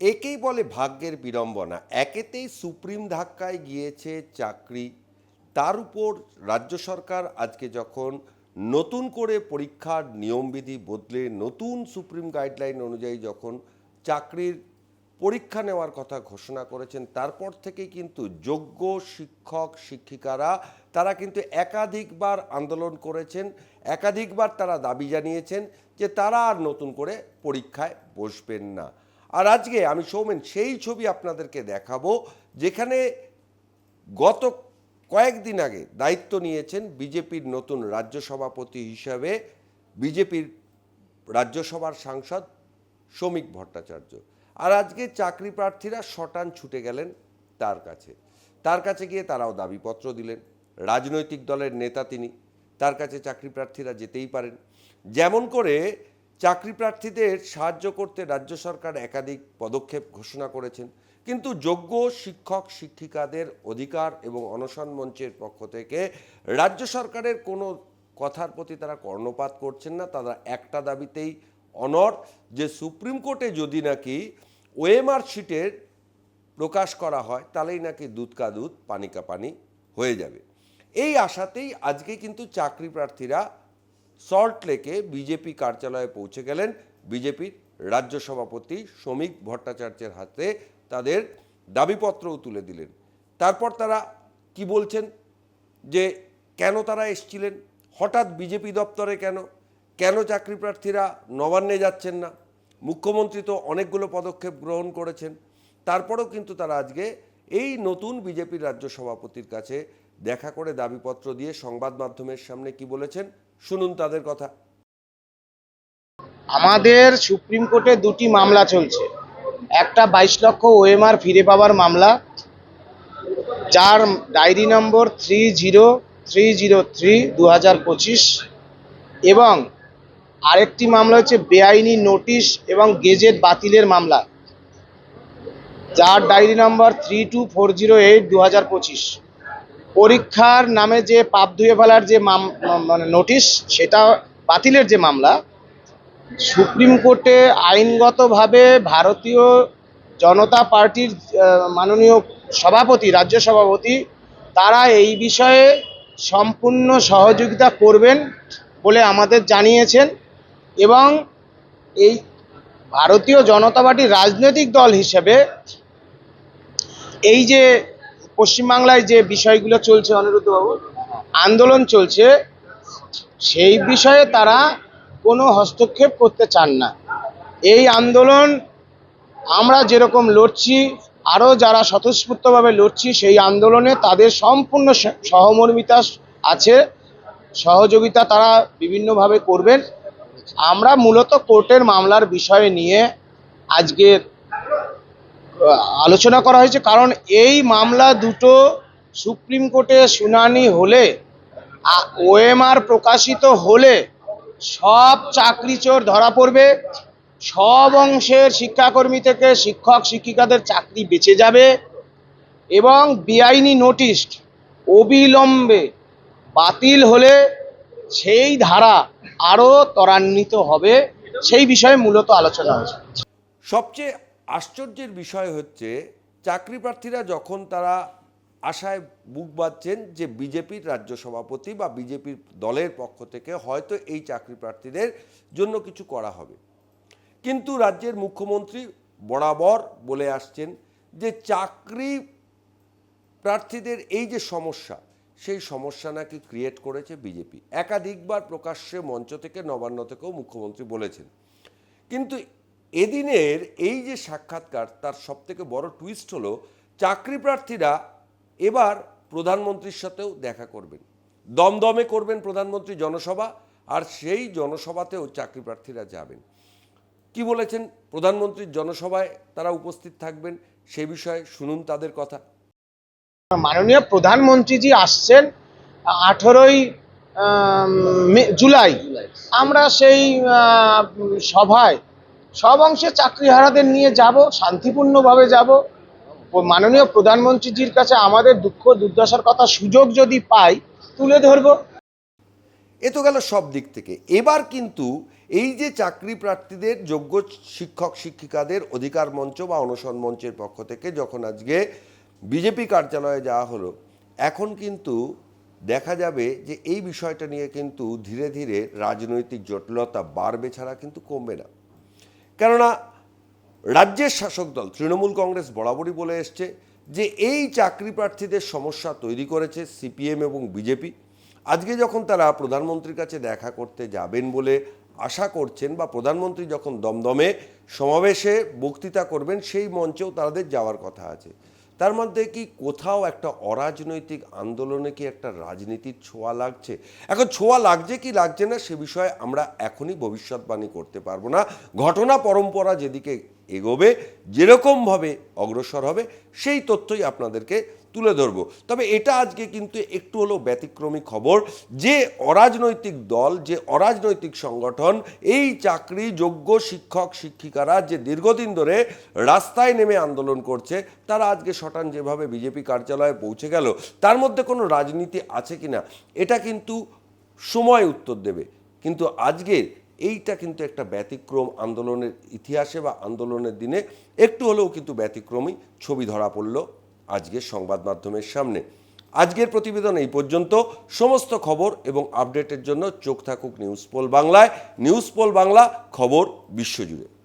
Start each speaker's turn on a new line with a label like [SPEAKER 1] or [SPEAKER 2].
[SPEAKER 1] একেই বলে ভাগ্যের বিড়ম্বনা। একেতেই সুপ্রিম ধাক্কায় গিয়েছে চাকরি। তার উপর রাজ্য সরকার আজকে যখন নতুন করে পরীক্ষার নিয়মবিধি বদলে নতুন সুপ্রিম গাইডলাইন অনুযায়ী যখন চাকরির পরীক্ষা নেওয়ার কথা ঘোষণা করেছেন, তারপর থেকে কিন্তু যোগ্য শিক্ষক, শিক্ষিকারা, তারা কিন্তু একাধিকবার আন্দোলন করেছেন, একাধিকবার তারা দাবি জানিয়েছেন যে তারা আর নতুন করে পরীক্ষায় বসবেন না। আর আজকে আমি সৌমেন, সেই ছবি আপনাদেরকে দেখাবো, যেখানে গত কয়েকদিন আগে দায়িত্ব নিয়েছেন বিজেপির নতুন রাজ্য সভাপতি হিসাবে, বিজেপির রাজ্যসভার সাংসদ শ্রমিক ভট্টাচার্য। আর আজকে চাকরি প্রার্থীরা শটান ছুটে গেলেন তার কাছে। তার কাছে গিয়ে তারাও দাবিপত্র দিলেন। রাজনৈতিক দলের নেতা তিনি। তার কাছে চাকরি প্রার্থীরা যেতেই পারেন। যেমন করে চাকরি প্রার্থীদের সাহায্য করতে রাজ্য সরকার একাধিক পদক্ষেপ ঘোষণা করেছেন। কিন্তু যোগ্য শিক্ষক, শিক্ষিকাদের অধিকার এবং অনশন মঞ্চের পক্ষ থেকে রাজ্য সরকারের কোনো কথার প্রতি তারা কর্ণপাত করছেন না। তারা একটা দাবিতেই অনর যে সুপ্রিম কোর্টে যদি নাকি ওএমআর শিটের প্রকাশ করা হয়, তাহলেই নাকি দুধ কা দুধ, পানি কা পানি হয়ে যাবে। এই আশাতেই আজকে কিন্তু চাকরি প্রার্থীরা সল্ট লেকে বিজেপি কার্যালয়ে পৌঁছে গেলেন বিজেপির রাজ্য সভাপতি শ্রমিক ভট্টাচার্যের হাতে তাদের দাবিপত্রও তুলে দিলেন। তারপর তারা কি বলছেন? যে কেন তারা এসছিলেন? হঠাৎ বিজেপি দপ্তরে কেন? কেন চাকরি প্রার্থীরা নবান্নে যাচ্ছেন না? মুখ্যমন্ত্রী তো অনেকগুলো পদক্ষেপ গ্রহণ করেছেন। তারপরেও কিন্তু তারা আজকে এই নতুন বিজেপির রাজ্য সভাপতির কাছে দেখা করে দাবিপত্র দিয়ে সংবাদ মাধ্যমের সামনে কি বলেছেন? শুনুন তাদের কথা।
[SPEAKER 2] আমাদের সুপ্রিম কোর্টে দুটি মামলা চলছে। একটা বাইশ লক্ষ ওএমআর ফিরে পাওয়ার মামলা, যার diary number three zero three zero three দু হাজার পঁচিশ এবং আরেকটি মামলা হচ্ছে বেআইনি নোটিশ এবং গেজেট বাতিলের মামলা, যার diary number three two four zero eight দু হাজার পঁচিশ। পরীক্ষার নামে যে পাপ ধুয়ে ফেলার যে মানে নোটিশ, সেটা বাতিলের যে মামলা, সুপ্রিম কোর্টে আইনগতভাবে ভারতীয় জনতা পার্টির মাননীয় সভাপতি, রাজ্য সভাপতি, তারা এই বিষয়ে সম্পূর্ণ সহযোগিতা করবেন বলে আমাদের জানিয়েছেন এবং এই ভারতীয় জনতা পার্টির রাজনৈতিক দল হিসেবে এই যে পশ্চিমবাংলায় যে বিষয়গুলো চলছে অনিরুদ্ধবাবু আন্দোলন চলছে সেই বিষয়ে তারা কোনো হস্তক্ষেপ করতে চান না। এই আন্দোলন আমরা যেরকম লড়ছি আরও যারা স্বতঃস্ফূর্তভাবে লড়ছি সেই আন্দোলনে তাদের সম্পূর্ণ সহমর্মিতা আছে সহযোগিতা তারা বিভিন্নভাবে করবেন। আমরা মূলত কোর্টের মামলার বিষয় নিয়ে আজকে আহ, আলোচনা করা হয়েছে, কারণ এই মামলা দুটো সুপ্রিম কোর্টে শুনানি হলে ওএমআর প্রকাশিত হলে সব চাকরি চোর ধরা পড়বে, সব অংশের শিক্ষাকর্মী থেকে শিক্ষক শিক্ষিকাদের চাকরি বেঁচে যাবে, এবং বেআইনি নোটিশ অবিলম্বে বাতিল হলে সেই ধারা আরও ত্বরান্বিত হবে, সেই বিষয়ে মূলত আলোচনা হয়েছে।
[SPEAKER 1] সবচেয়ে আশ্চর্যের বিষয় হচ্ছে, চাকরি প্রার্থীরা যখন তারা আশায় বুক বাঁধছেন যে বিজেপির রাজ্য সভাপতি বা বিজেপির দলের পক্ষ থেকে হয়তো এই চাকরি প্রার্থীদের জন্য কিছু করা হবে। কিন্তু রাজ্যের মুখ্যমন্ত্রী বরাবর বলে আসছেন যে চাকরি প্রার্থীদের এই যে সমস্যা, সেই সমস্যা নাকি ক্রিয়েট করেছে বিজেপি। একাধিকবার প্রকাশ্যে মঞ্চ থেকে নবান্ন থেকেও মুখ্যমন্ত্রী বলেছেন। কিন্তু এদিনের এই যে সাক্ষাৎকার, তার সবথেকে বড় টুইস্ট হলো, চাকরি প্রার্থীরা এবার প্রধানমন্ত্রীর সাথেও দেখা করবেন। দমদমে করবেন প্রধানমন্ত্রী জনসভা, আর সেই জনসভাতেও চাকরি প্রার্থীরা যাবেন। কি বলেছেন প্রধানমন্ত্রীর জনসভায় তারা উপস্থিত থাকবেন, সে বিষয়ে শুনুন তাদের কথা।
[SPEAKER 2] মাননীয় প্রধানমন্ত্রীজি আসছেন আঠেরোই জুলাই। আমরা সেই সভায় সব অংশে চাকরিহারাদের নিয়ে যাব, শান্তিপূর্ণভাবে যাব। মাননীয় প্রধানমন্ত্রীজির কাছে আমাদের দুঃখ, দুর্দশার কথা সুযোগ যদি পাই, তুলে ধরবো।
[SPEAKER 1] এ তো গেল সব দিক থেকে। এবার কিন্তু এই যে চাকরি প্রার্থীদের, যোগ্য শিক্ষক, শিক্ষিকাদের অধিকার মঞ্চ বা অনশন মঞ্চের পক্ষ থেকে যখন আজকে বিজেপি কার্যালয়ে যাওয়া হলো, এখন কিন্তু দেখা যাবে যে এই বিষয়টা নিয়ে কিন্তু ধীরে ধীরে রাজনৈতিক জটিলতা বাড়বে ছাড়া কিন্তু কমবে না। কেননা রাজ্যের শাসক দল, তৃণমূল কংগ্রেস বরাবরই বলে এসছে যে এই চাকরি প্রার্থীদের সমস্যা তৈরি করেছে সিপিএম এবং বিজেপি। আজকে যখন তারা প্রধানমন্ত্রীর কাছে দেখা করতে যাবেন বলে আশা করছেন বা প্রধানমন্ত্রী যখন দমদমে সমাবেশে বক্তৃতা করবেন, সেই মঞ্চেও তাদের যাওয়ার কথা আছে। তার মধ্যে কি কোথাও একটা অরাজনৈতিক আন্দোলনে কি একটা রাজনীতির ছোঁয়া লাগছে? এখন ছোঁয়া লাগছে কি লাগছে না সে বিষয়ে আমরা এখনই ভবিষ্যৎবাণী করতে পারব না। ঘটনা পরম্পরা যেদিকে এগোবে, যেরকমভাবে অগ্রসর হবে, সেই তথ্যই আপনাদেরকে তুলে ধরবো। তবে এটা আজকে কিন্তু একটু হলেও ব্যতিক্রমী খবর যে অরাজনৈতিক দল, যে অরাজনৈতিক সংগঠন, এই চাকরি যোগ্য শিক্ষক, শিক্ষিকারা যে দীর্ঘদিন ধরে রাস্তায় নেমে আন্দোলন করছে, তারা আজকে শটান যেভাবে বিজেপি কার্যালয়ে পৌঁছে গেল, তার মধ্যে কোনো রাজনীতি আছে কিনা, এটা কিন্তু সময় উত্তর দেবে। কিন্তু আজকের এইটা কিন্তু একটা ব্যতিক্রম আন্দোলনের ইতিহাসে বা আন্দোলনের দিনে একটু হলেও কিন্তু ব্যতিক্রমী ছবি ধরা পড়ল আজকের সংবাদ মাধ্যমের সামনে। আজকের প্রতিবেদন এই পর্যন্ত। সমস্ত খবর এবং আপডেটের জন্য চোখ থাকুক নিউজ পোল বাংলায়। নিউজ পোল বাংলা খবর বিশ্বজুড়ে।